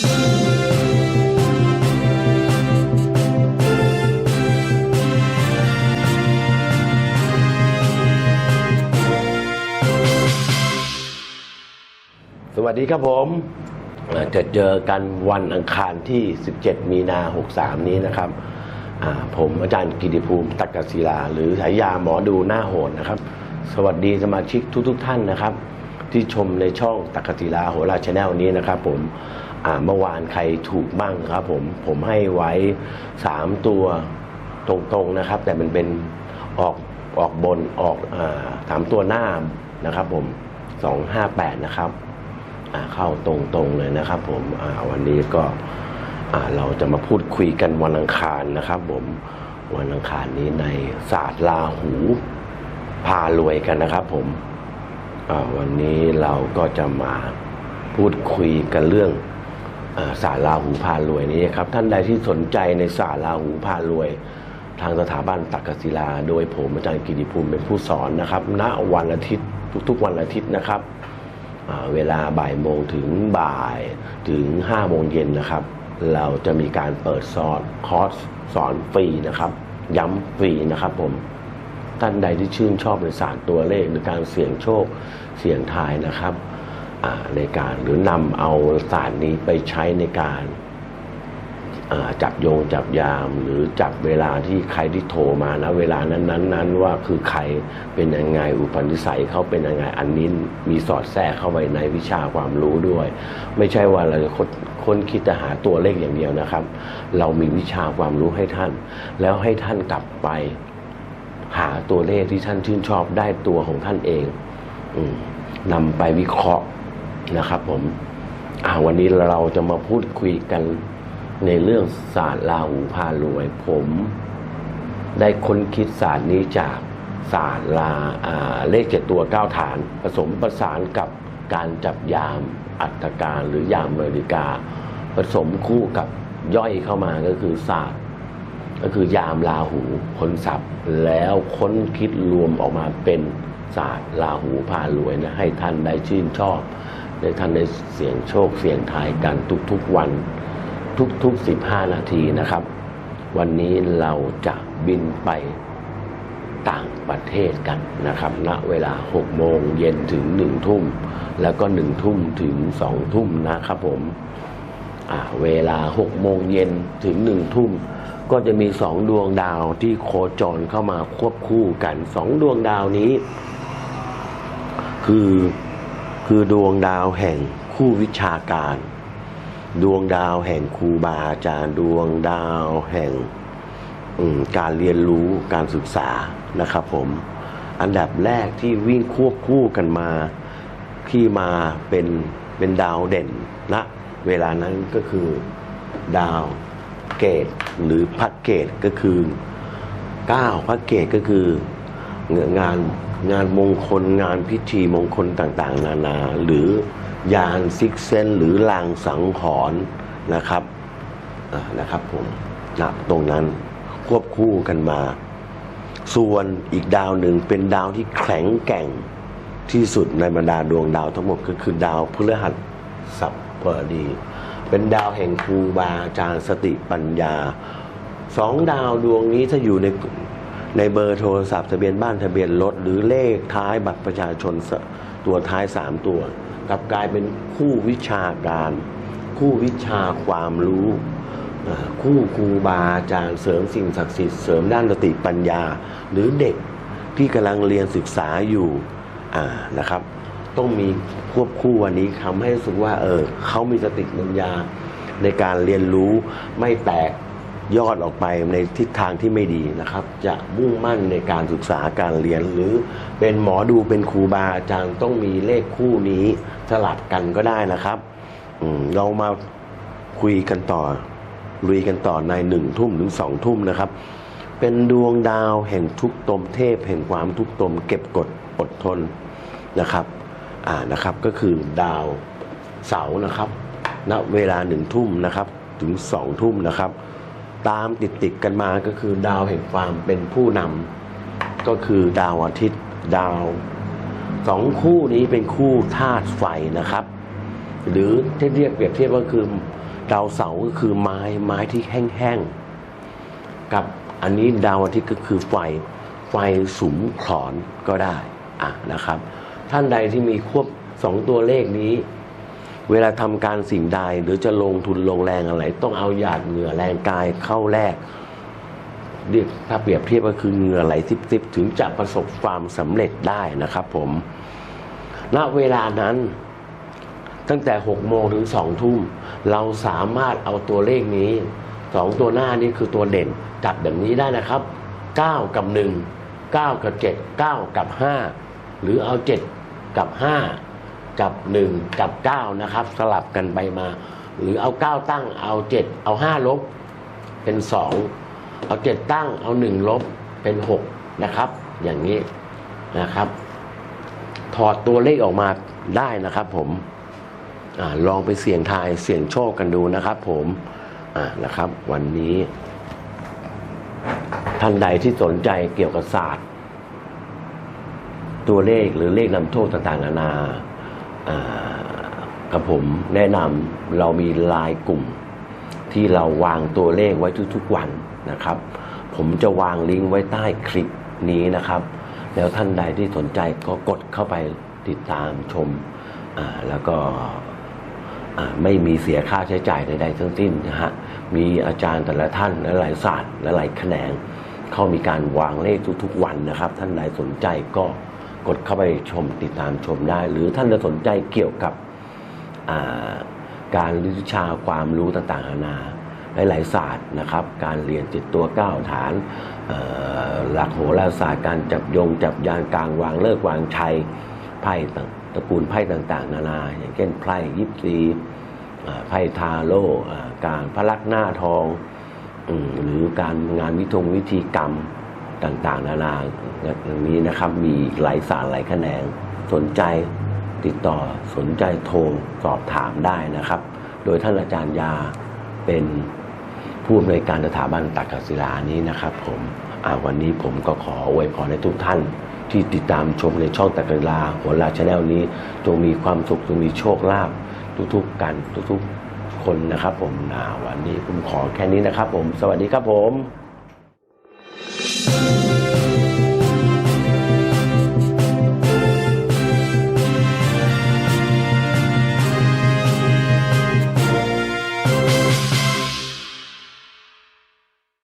สวัสดีครับผมจะเจอกันวันอังคารที่ 17 มีนา 63 นี้นะครับผมอาจารย์กิติภูมิตักกศิลา หรือฉายาหมอดูหน้าโหดนะครับ สวัสดีสมาชิกทุกๆทท่านนะครับ ที่ชมในช่องตักกศิลาโหราชแนลนี้นะครับผม เมื่อวานใครถูกบ้างครับผมผมให้ไว้ 3 ตัวตรงๆนะครับ แต่มันเป็นออกออกบนออกสามตัวหน้านะครับ ผม258นะครับเข้าตรงๆเลยนะครับ ผมวันนี้ก็เราจะมาพูดคุยกันวันอังคารนะครับ ผมวันอังคารนี้ในศาสตร์ลาหูพารวยกันนะครับ ผมวันนี้เราก็จะมาพูดคุยกันเรื่อง ศาสตร์ลาหูพารวยนี้ครับท่านใดที่สนใจในศาสตร์ลาหูพารวย ทางสถาบันตักกศิลา โดยผมอาจารย์กิติภูมิเป็นผู้สอนนะครับณวันอาทิตย์ทุกๆวันอาทิตย์นะครับเวลาบ่ายโมงถึงบ่ายถึง5โมงเย็นนะครับ เราจะมีการเปิดสอนคอร์สสอนฟรีนะครับ ย้ำฟรีนะครับผมท่านใดที่ชื่นชอบในศาสตร์ตัวเลขหรือการเสี่ยงโชคเสี่ยงทายนะครับ ในการหรือนำเอาศาสตร์นี้ไปใช้ในการจับโยงจับยาม หรือจับเวลาที่ใครที่โทรมานะเวลานั้นนั้นนนว่าคือใครเป็นยังไงอุปนิสัยเขาเป็นยังไงอันนี้มีสอดแทรกเข้าไปในวิชาความรู้ด้วย ไม่ใช่ว่าเราจะค้นค้นคิดจะหาตัวเลขอย่างเดียวนะครับ เรามีวิชาความรู้ให้ท่าน แล้วให้ท่านกลับไป หาตัวเลขที่ท่านชื่นชอบได้ตัวของท่านเองอนำไปวิเคราะห์ นะครับผมวันนี้เราจะมาพูดคุยกันในเรื่องศาสตร์ลาหูพารวย ผมได้ค้นคิดศาสตร์นี้จากศาสตร์ลาเลขเจ็ดตัวเก้าฐาน ผสมประสานกับการจับยามอัตการหรือยามนาฬิกา ผสมคู่กับย่อยเข้ามาก็คือศาสตร์ ก็คือยามลาหูคนศัพท์แล้วค้นคิดรวมออกมาเป็นศาสตร์ลาหูพารวยนะให้ท่านได้ชื่นชอบ ได้ท่านได้เสี่ยงโชคเสี่ยงทายกันทุกๆวันทุกๆ 15 นาทีนะครับ วันนี้เราจะบินไปต่างประเทศกันนะครับณเวลา 6 โมงเย็นถึง 1 ทุ่ม แล้วก็ 1 ทุ่มถึง 2 ทุ่มนะครับผมเวลา 6 โมงเย็นถึง 1 ทุ่ม ก็จะมี 2 ดวงดาวที่โคจรเข้ามาควบคู่กัน 2 ดวงดาวนี้ คือ คือดวงดาวแห่งคู่วิชาการ ดวงดาวแห่งครูบาอาจารย์ ดวงดาวแห่งการเรียนรู้การศึกษานะครับผมอันดับแรกที่วิ่งควบคู่กันมาที่มาเป็นเป็นดาวเด่นณเวลานั้นก็คือดาวเกตหรือพักเกตก็คือ 9พักเกตก็คือ งานงานมงคลงานพิธีมงคลต่างๆ นานา หรือยานซิกเซนหรือลางสังหรณ์นะครับนะครับผมนะตรงนั้นควบคู่กันมา ส่วนอีกดาวหนึ่งเป็นดาวที่แข็งแกร่งที่สุดในบรรดาดวงดาวทั้งหมดก็คือดาวพฤหัสสัปดี เป็นดาวแห่งครูบาอาจารย์สติปัญญาสองดาวดวงนี้ถ้าอยู่ใน ในเบอร์โทรศัพท์ทะเบียนบ้านทะเบียนรถหรือเลขท้ายบัตรประชาชนตัวท้ายสามตัวกลับกลายเป็นคู่วิชาการ คู่วิชาความรู้คู่ครูบาอาจารย์เสริมสิ่งศักดิ์สิทธิ์เสริมด้านสติปัญญา หรือเด็กที่กำลังเรียนศึกษาอยู่นะครับ ต้องมีควบคู่วันนี้ทำให้รู้สึกว่าเออเขามีสติปัญญาในการเรียนรู้ไม่แตก ยอดออกไปในทิศทางที่ไม่ดีนะครับ จะมุ่งมั่นในการศึกษาการเรียน หรือเป็นหมอดูเป็นครูบาอาจารย์ต้องมีเลขคู่นี้สลับกันก็ได้นะครับเรามาคุยกันต่อลุยกันต่อในหนึ่งทุ่มถึงสองทุ่มนะครับ เป็นดวงดาวแห่งทุกตมเทพ แห่งความทุกตม เก็บกดอดทนนะครับ อ่านะครับก็คือดาวเสาร์นะครับณเวลาหนึ่งทุ่มนะครับ ถึงสองทุ่มนะครับ ตามติดติดกันมาก็คือดาวแห่งความเป็นผู้นำก็คือดาวอาทิตย์ดาวสองคู่นี้เป็นคู่ธาตุไฟนะครับ หรือที่เรียกเปรียบเทียบก็คือดาวเสาร์ก็คือไม้ไม้ที่แห้งๆกับอันนี้ดาวอาทิตย์ก็คือไฟไฟสุมขอนก็ได้อะนะครับ ท่านใดที่มีควบสองตัวเลขนี้ เวลาทำการสิ่งใดหรือจะลงทุนลงแรงอะไร ต้องเอาหยาดเหงื่อแรงกายเข้าแรกเรียกถ้าเปรียบเทียบก็คือเหงื่อไหลซิบๆถึงจะประสบความสำเร็จได้นะครับ ผมณเวลานั้นตั้งแต่6โมงถึง2ทุ่ม เราสามารถเอาตัวเลขนี้สองตัวหน้านี้คือตัวเด่น จับแบบนี้ได้นะครับ 9 กับ 1 9 กับ 7 9 กับ 5 หรือเอา 7 กับ 5 กับ 1 กับ 9 นะครับ สลับกันไปมา หรือเอา 9 ตั้งเอา 7 เอา 5 ลบ เป็น 2 เอา 7 ตั้งเอา 1 ลบเป็น 6 นะครับ อย่างนี้นะครับ ถอดตัวเลขออกมาได้นะครับผมอลองไปเสี่ยงทายเสี่ยงโชคกันดูนะครับผมนะครับ วันนี้ ท่านใดที่สนใจเกี่ยวกับศาสตร์ ตัวเลขหรือเลขนำโชคต่างๆนานาอ่า กับผมแนะนำเรามีลายกลุ่ม ที่เราวางตัวเลขไว้ทุกๆวันนะครับ ผมจะวางลิงก์ไว้ใต้คลิปนี้นะครับ แล้วท่านใดที่สนใจก็กดเข้าไปติดตามชมอ่าแล้วก็อ่าไม่มีเสียค่าใช้จ่ายใดๆทั้งสิ้นนะฮะ มีอาจารย์แต่ละท่านและหลายศาสตร์และหลายแขนง เขามีการวางเลขทุกๆวันนะครับ ท่านใดสนใจก็ กดเข้าไปชมติดตามชมได้ หรือท่านจะสนใจเกี่ยวกับาการวิชาความรู้ต่างๆนานาหลายๆศาสตร์นะครับ การเรียนจิตตัวเก้าฐานหลักโหราศาสตร์การจับยงจับยานกลางวางเลิกวางชัยไพ่ตระกูลไพ่ต่างๆ นานา อย่างเช่นไพ่ยิปซีไพ่ทาโร่การพระลักษณ์หน้าทองอหรือการงานวิทงวิธีกรรม ต่างๆ นานาอย่างนี้นะครับมีหลายศารหลายแขนงสนใจติดต่อสนใจโทรสอบถามได้นะครับ โดยท่านอาจารย์ยาเป็นผู้อำนวยการสถาบันตักศิลานี้นะครับ ผมวันนี้ผมก็ขออวยพรให้ทุกท่านที่ติดตามชมในช่องตักศิลาหัวลาชาแนลนี้จงมีความสุขจงมีโชคลาภทุกๆกันทุกๆคนนะครับ ผมวันนี้ผมขอแค่นี้นะครับ ผม สวัสดีครับผม